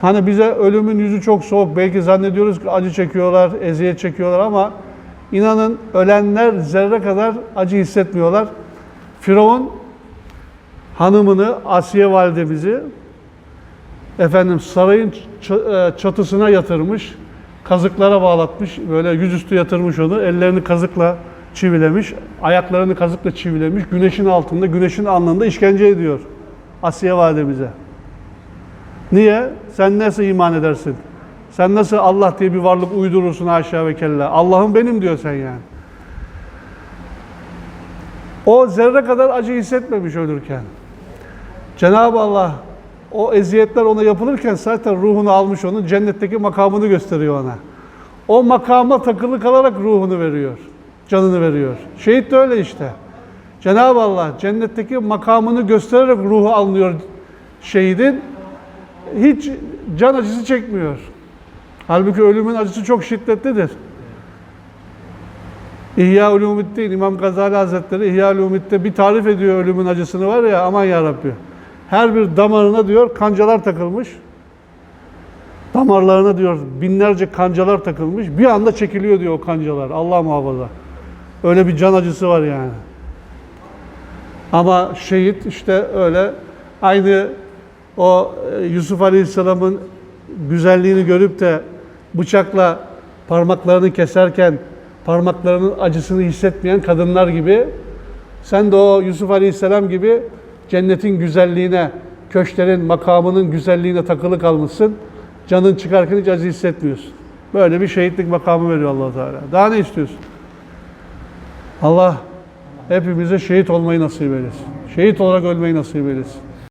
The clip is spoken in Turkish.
Hani bize ölümün yüzü çok soğuk. Belki zannediyoruz ki acı çekiyorlar, eziyet çekiyorlar ama inanın ölenler zerre kadar acı hissetmiyorlar. Firavun hanımını, Asiye validemizi efendim sarayın e, çatısına yatırmış, kazıklara bağlatmış, böyle yüzüstü yatırmış onu, ellerini kazıkla çivilemiş, ayaklarını kazıkla çivilemiş, güneşin altında, güneşin alnında işkence ediyor Asiye validemize. Niye? Sen nasıl iman edersin? Sen nasıl Allah diye bir varlık uydurursun aşağı ve kella? Allah'ım benim diyor sen yani. O zerre kadar acı hissetmemiş ölürken. Cenab-ı Allah o eziyetler ona yapılırken zaten ruhunu almış onun cennetteki makamını gösteriyor ona. O makama takılı kalarak ruhunu veriyor. Canını veriyor. Şehit de öyle işte. Cenab-ı Allah cennetteki makamını göstererek ruhu alınıyor şehidin. Hiç can acısı çekmiyor. Halbuki ölümün acısı çok şiddetlidir. İhya Ulumuddin İmam Gazali Hazretleri İhya Ulumuddin'de bir tarif ediyor ölümün acısını var ya aman ya Rabbi. Her bir damarına diyor kancalar takılmış. Damarlarına diyor binlerce kancalar takılmış. Bir anda çekiliyor diyor o kancalar. Allah muhafaza. Öyle bir can acısı var yani. Ama şehit işte öyle aynı o e, Yusuf Aleyhisselam'ın güzelliğini görüp de bıçakla parmaklarını keserken parmaklarının acısını hissetmeyen kadınlar gibi sen de o Yusuf Aleyhisselam gibi cennetin güzelliğine, köşklerin makamının güzelliğine takılı kalmışsın. Canın çıkarken hiç acı hissetmiyorsun. Böyle bir şehitlik makamı veriyor allah Teala. Daha ne istiyorsun? Allah hepimize şehit olmayı nasip eylesin. Şehit olarak ölmeyi nasip eylesin.